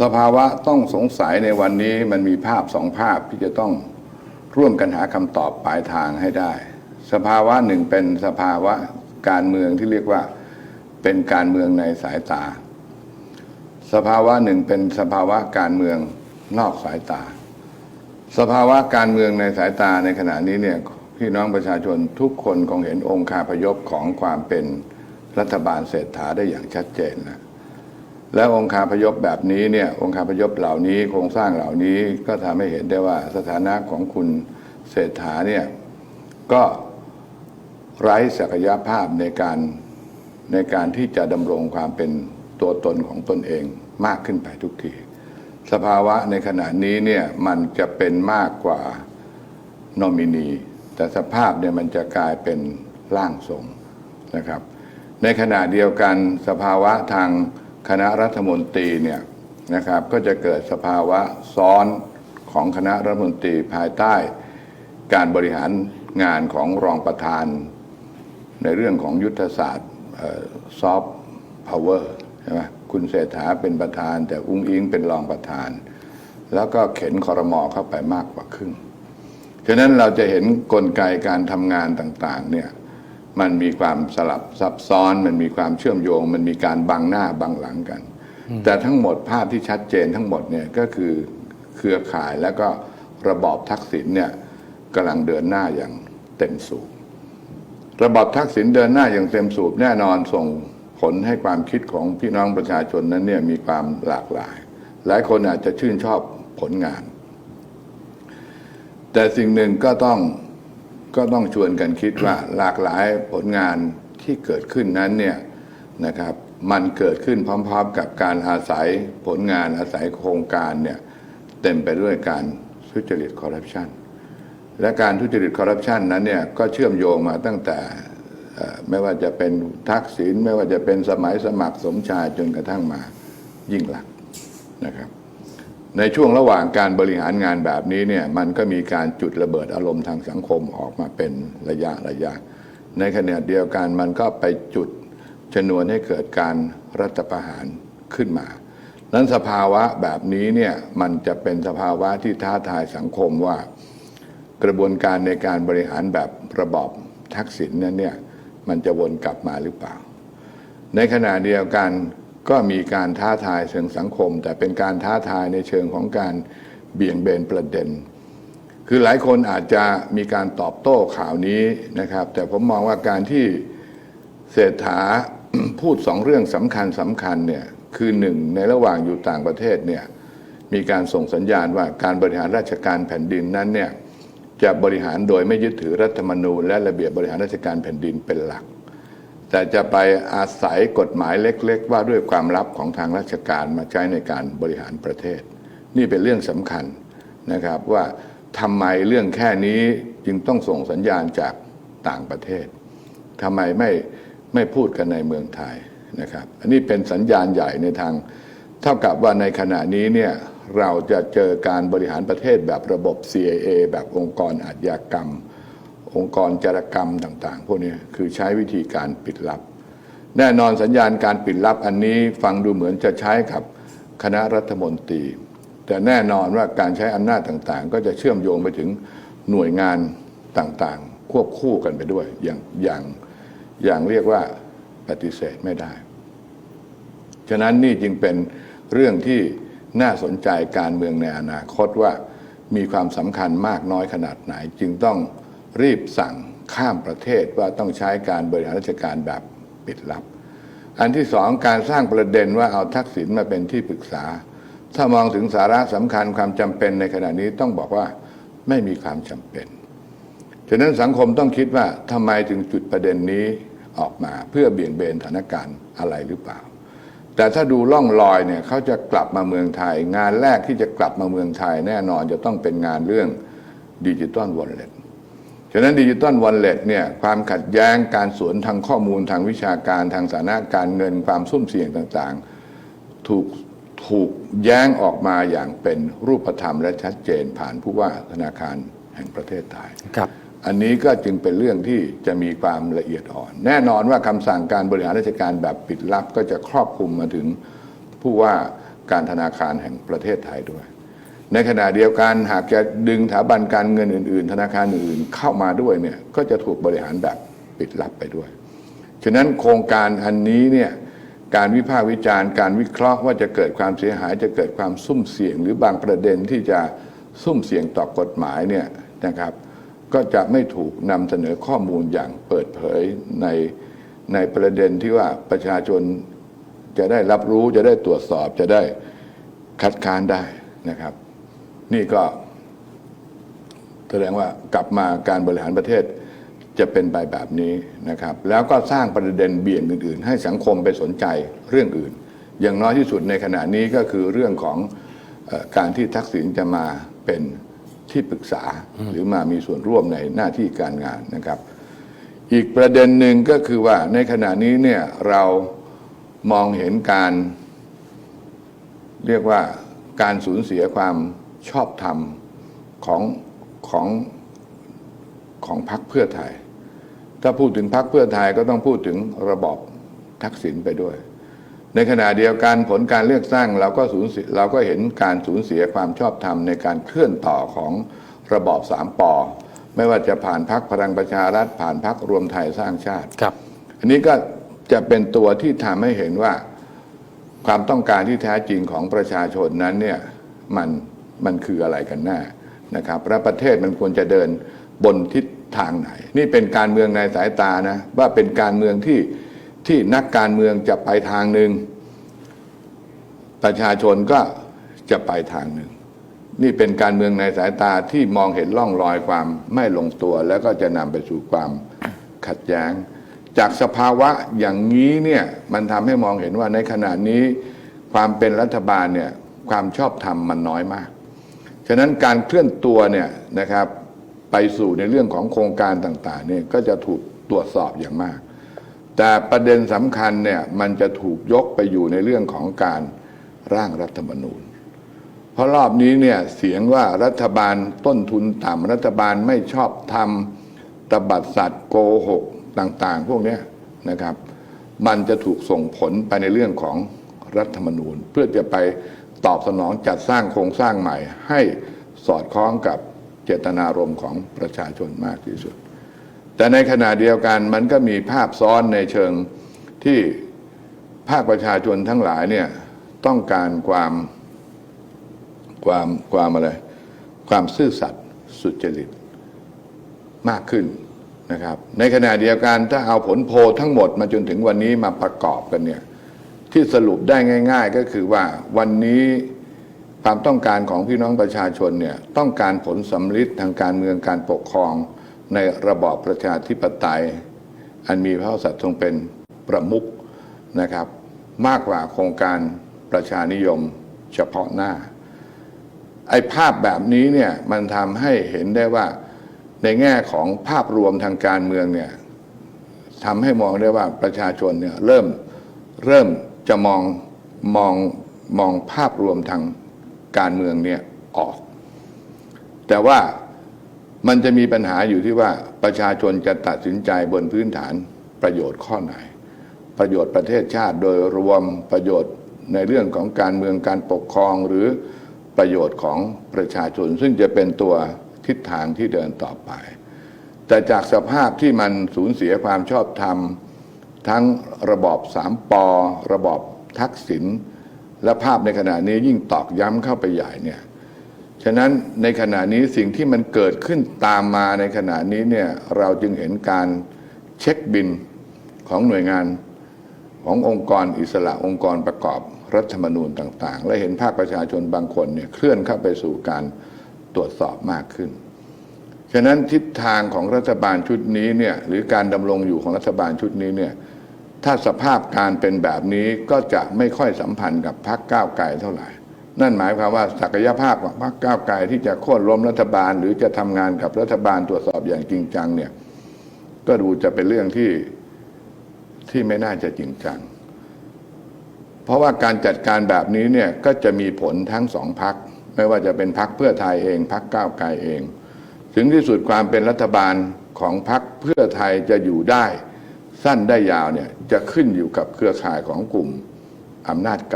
สภาวะต้องสงสัยในวันนี้มันมีภาพสองภาพที่จะต้องร่วมกันหาคำตอบปลายทางให้ได้ สภาวะหนึ่งเป็นสภาวะการเมืองที่เรียกว่าเป็นการเมืองในสายตา สภาวะหนึ่งเป็นสภาวะการเมืองนอกสายตา สภาวะการเมืองในสายตาในขณะนี้เนี่ยพี่น้องประชาชนทุกคนคงเห็นองค์คาพยพของความเป็นรัฐบาลเศรษฐาได้อย่างชัดเจนแล้ว และองค์คาพยพแบบนี้เนี่ยองค์คาพยพเหล่านี้โครงสร้างเหล่านี้ก็ทำให้เห็นได้ว่าสถานะของคุณเศรษฐาเนี่ยก็ไร้ศักยภาพในการในการที่จะดำรงความเป็นตัวตนของตนเองมากขึ้นไปทุกที สภาวะในขณะนี้เนี่ยมันจะเป็นมากกว่านอมินี แต่สภาพเนี่ยมันจะกลายเป็นร่างทรงนะครับ ในขณะเดียวกันสภาวะทาง คณะรัฐมนตรีเนี่ยนะครับก็จะเกิดสภาวะซ้อนของคณะรัฐมนตรีภายใต้การบริหารงานของรองประธาน ในเรื่องของยุทธศาสตร์ซอฟต์พาวเวอร์ใช่ไหมคุณเศรษฐาเป็นประธาน แต่อุ้งอิงเป็นรองประธาน แล้วก็เข็นคอรมอเข้าไปมากกว่าครึ่ง ฉะนั้นเราจะเห็นนกลไกการทำงานต่างๆเนี่ย มันมีความสลับซับซ้อน มันมีความเชื่อมโยง มันมีการบังหน้าบังหลังกัน แต่ทั้งหมดภาพที่ชัดเจนทั้งหมดเนี่ยก็คือเครือข่ายแล้วก็ระบอบทักษิณเนี่ยกำลังเดินหน้าอย่างเต็มสูบระบอบทักษิณเดินหน้าอย่างเต็มสูบแน่นอนส่งผลให้ความคิดของพี่น้องประชาชนนั้นเนี่ยมีความหลากหลาย หลายคนอาจจะชื่นชอบผลงาน แต่สิ่งหนึ่งก็ต้อง ก็ต้องชวนกันคิดว่าหลากหลายผลงานที่เกิดขึ้นนั้นเนี่ยนะครับมันเกิดขึ้นพร้อม ๆ กับการอาศัยผลงานอาศัยโครงการเนี่ยเต็มไปด้วยการทุจริตคอร์รัปชันและการทุจริตคอร์รัปชันนั้นเนี่ยก็เชื่อมโยงมาตั้งแต่ไม่ว่าจะเป็นทักษิณไม่ว่าจะเป็นสมัยสมัครสมชายจนกระทั่งมายิ่งหลักนะครับ ในช่วงระหว่างการบริหารงานแบบนี้เนี่ยมันก็มีการจุดระเบิดอารมณ์ทางสังคมออกมาเป็นระยะระยะ ในขณะเดียวกันมันก็ไปจุดชนวนให้เกิดการรัฐประหารขึ้นมา นั้นสภาวะแบบนี้เนี่ยมันจะเป็นสภาวะที่ท้าทายสังคมว่า กระบวนการในการบริหารแบบระบอบทักษิณนั้นเนี่ยมันจะวนกลับมาหรือเปล่า ในขณะเดียวกัน ก็มีการท้าทายเชิงสังคม แต่เป็นการท้าทายในเชิงของการเบี่ยงเบนประเด็น คือหลายคนอาจจะมีการตอบโต้ข่าวนี้นะครับ แต่ผมมองว่าการที่เศรษฐาพูดสองเรื่องสำคัญสำคัญเนี่ยคือหนึ่งในระหว่างอยู่ต่างประเทศเนี่ยมีการส่งสัญญาณว่าการบริหารราชการแผ่นดินนั้นเนี่ยจะบริหารโดยไม่ยึดถือรัฐธรรมนูญและระเบียบบริหารราชการแผ่นดินเป็นหลัก แต่จะไปอาศัยกฎหมายเล็ก ๆ ว่าด้วยความลับของทางราชการมาใช้ในการบริหารประเทศ นี่เป็นเรื่องสำคัญนะครับว่าทำไมเรื่องแค่นี้จึงต้องส่งสัญญาณจากต่างประเทศทำไมไม่ไม่พูดกันในเมืองไทยนะครับ อันนี้เป็นสัญญาณใหญ่ในทาง เท่ากับว่าในขณะนี้เนี่ยเราจะเจอการบริหารประเทศแบบระบบ CIA แบบองค์กรอาชญากรรม องค์กรจารกรรมต่างๆ พวกนี้คือใช้วิธีการปิดลับ แน่นอนสัญญาณการปิดลับอันนี้ฟังดูเหมือนจะใช้กับคณะรัฐมนตรี แต่แน่นอนว่าการใช้อำนาจต่างๆ ก็จะเชื่อมโยงไปถึงหน่วยงานต่างๆ ควบคู่กันไปด้วยอย่างอย่างอย่างเรียกว่าปฏิเสธไม่ได้ ฉะนั้นนี่จึงเป็นเรื่องที่น่าสนใจการเมืองในอนาคตว่ามีความสำคัญมากน้อยขนาดไหน จึงต้อง รีบสั่งข้ามประเทศว่าต้องใช้การบริหารราชการแบบปิดลับ อันที่สองการสร้างประเด็นว่าเอาทักษิณมาเป็นที่ปรึกษา ถ้ามองถึงสาระสำคัญความจำเป็นในขณะนี้ต้องบอกว่าไม่มีความจำเป็นฉะนั้นสังคมต้องคิดว่าทำไมถึงจุดประเด็นนี้ออกมาเพื่อเบี่ยงเบนสถานการณ์อะไรหรือเปล่า แต่ถ้าดูล่องลอยเนี่ยเขาจะกลับมาเมืองไทย งานแรกที่จะกลับมาเมืองไทย แน่นอนจะต้องเป็นงานเรื่องดิจิตอลวอลเล็ต ฉะนั้นดิจิตอลวอลเล็ตเนี่ยความขัดแย้งการสวนทางข้อมูลทางวิชาการทางสาธารณการเงินความสุ่มเสี่ยงต่างๆ ถูกถูกแย้งออกมาอย่างเป็นรูปธรรมและชัดเจนผ่านผู้ว่าธนาคารแห่งประเทศไทยครับ อันนี้ก็จึงเป็นเรื่องที่จะมีความละเอียดอ่อน แน่นอนว่าคำสั่งการบริหารราชการแบบปิดลับก็จะครอบคลุมมาถึงผู้ว่าการธนาคารแห่งประเทศไทยด้วย ในขณะเดียวกันหากจะดึงสถาบันการเงินอื่น ๆ ธนาคารอื่นๆเข้ามาด้วยเนี่ยก็จะถูกบริหารแบบปิดลับไปด้วย ฉะนั้นโครงการอันนี้เนี่ยการวิพากษ์วิจารณ์การวิเคราะห์ว่าจะเกิดความเสียหายจะเกิดความซุ่มเสี่ยง หรือบางประเด็นที่จะซุ่มเสี่ยงต่อกฎหมายเนี่ยนะครับ ก็จะไม่ถูกนำเสนอข้อมูลอย่างเปิดเผยในในประเด็นที่ว่าประชาชนจะได้รับรู้จะได้ตรวจสอบจะได้คัดค้านได้นะครับ นี่ก็แสดงว่ากลับมาการบริหารประเทศจะเป็นไปแบบนี้นะครับ แล้วก็สร้างประเด็นเบี่ยงอื่น ๆ ให้สังคมไปสนใจเรื่องอื่น อย่างน้อยที่สุดในขณะนี้ก็คือเรื่องของเออการที่ทักษิณจะมาเป็นที่ปรึกษาหรือมามีส่วนร่วมในหน้าที่การงานนะครับ อีกประเด็นหนึ่งก็คือว่าในขณะนี้เนี่ยเรามองเห็นการ เรียกว่าการสูญเสียความ ชอบธรรมของของของพรรคเพื่อไทย ถ้าพูดถึงพรรคเพื่อไทยก็ต้องพูดถึงระบอบทักษิณไปด้วย ในขณะเดียวกันผลการเลือกตั้งเราก็สูญเสียเราก็เห็นการสูญเสียความชอบธรรมในการเคลื่อนต่อของระบอบสามปอไม่ว่าจะผ่านพรรคพลังประชารัฐผ่านพรรครวมไทยสร้างชาติครับ อันนี้ก็จะเป็นตัวที่ทำให้เห็นว่าความต้องการที่แท้จริงของประชาชนนั้นเนี่ยมัน มันคืออะไรกันแน่นะครับและประเทศมันควรจะเดินบนทิศทางไหน นี่เป็นการเมืองในสายตานะว่าเป็นการเมืองที่ที่นักการเมืองจะไปทางหนึ่งประชาชนก็จะไปทางหนึ่ง นี่เป็นการเมืองในสายตาที่มองเห็นร่องรอยความไม่ลงตัว แล้วก็จะนำไปสู่ความขัดแย้ง จากสภาวะอย่างนี้เนี่ยมันทำให้มองเห็นว่าในขณะนี้ความเป็นรัฐบาลเนี่ยความชอบธรรมมันน้อยมาก ฉะนั้นการเคลื่อนตัวเนี่ยนะครับไปสู่ในเรื่องของโครงการต่างๆเนี่ยก็จะถูกตรวจสอบอย่างมาก แต่ประเด็นสำคัญเนี่ยมันจะถูกยกไปอยู่ในเรื่องของการร่างรัฐธรรมนูญ เพราะรอบนี้เนี่ยเสียงว่ารัฐบาลต้นทุนต่ำรัฐบาลไม่ชอบทำตบัดสัตว์โกหกต่างๆ พวกนี้นะครับ มันจะถูกส่งผลไปในเรื่องของรัฐธรรมนูญ เพื่อจะไป ตอบสนองจัดสร้างโครงสร้างใหม่ ให้สอดคล้องกับเจตนารมณ์ของประชาชนมากที่สุด แต่ในขณะเดียวกันมันก็มีภาพซ้อนในเชิงที่ภาคประชาชนทั้งหลายเนี่ยต้องการความความความอะไรความซื่อสัตย์สุจริตมากขึ้นนะครับ ในขณะเดียวกันถ้าเอาผลโพลทั้งหมดมาจนถึงวันนี้มาประกอบกันเนี่ย ที่สรุปได้ง่าย ๆ ก็คือว่าวันนี้ความต้องการของพี่น้องประชาชนเนี่ยต้องการผลสำลิดทางการเมืองการปกครองในระบอบประชาธิปไตย อันมีพระกษัตว์ทรงเป็นประมุขนะครับ มากกว่าโครงการประชานิยมเฉพาะหน้า ไอ้ภาพแบบนี้เนี่ยมันทำให้เห็นได้ว่าในแง่ของภาพรวมทางการเมืองเนี่ยทำให้มองได้ว่าประชาชนเนี่ยเริ่มเริ่ม จะมองมองมองภาพรวมทางการเมืองเนี่ยออก แต่ว่ามันจะมีปัญหาอยู่ที่ว่าประชาชนจะตัดสินใจบนพื้นฐานประโยชน์ข้อไหน ประโยชน์ประเทศชาติโดยรวมประโยชน์ในเรื่องของการเมืองการปกครองหรือประโยชน์ของประชาชน ซึ่งจะเป็นตัวทิศทางที่เดินต่อไป แต่จากสภาพที่มันสูญเสียความชอบธรรม ทั้งระบอบสามปอระบอบทักษิณและภาพในขณะนี้ยิ่งตอกย้ำเข้าไปใหญ่เนี่ยฉะนั้นในขณะนี้สิ่งที่มันเกิดขึ้นตามมาในขณะนี้เนี่ยเราจึงเห็นการเช็คบินของหน่วยงานขององค์กรอิสระองค์กรประกอบรัฐธรรมนูญต่าง ๆ และเห็นภาคประชาชนบางคนเนี่ยเคลื่อนเข้าไปสู่การตรวจสอบมากขึ้น ฉะนั้นทิศทางของรัฐบาลชุดนี้เนี่ยหรือการดำรงอยู่ของรัฐบาลชุดนี้เนี่ย ถ้าสภาพการเป็นแบบนี้ก็จะไม่ค่อยสัมพันธ์กับพรรคก้าวไกลเท่าไหร่ นั่นหมายความว่าศักยภาพของพรรคก้าวไกลที่จะโค่นล้มรัฐบาล หรือจะทำงานกับรัฐบาลตรวจสอบอย่างจริงจังเนี่ยก็ดูจะเป็นเรื่องที่ที่ไม่น่าจะจริงจัง เพราะว่าการจัดการแบบนี้เนี่ยก็จะมีผลทั้งสองพัก ไม่ว่าจะเป็นพักเพื่อไทยเองพักก้าวไกลเอง ถึงที่สุดความเป็นรัฐบาลของพักเพื่อไทยจะอยู่ได้ สั้นได้ยาวเนี่ยจะขึ้นอยู่กับเครือข่ายของกลุ่มอำนาจเก่า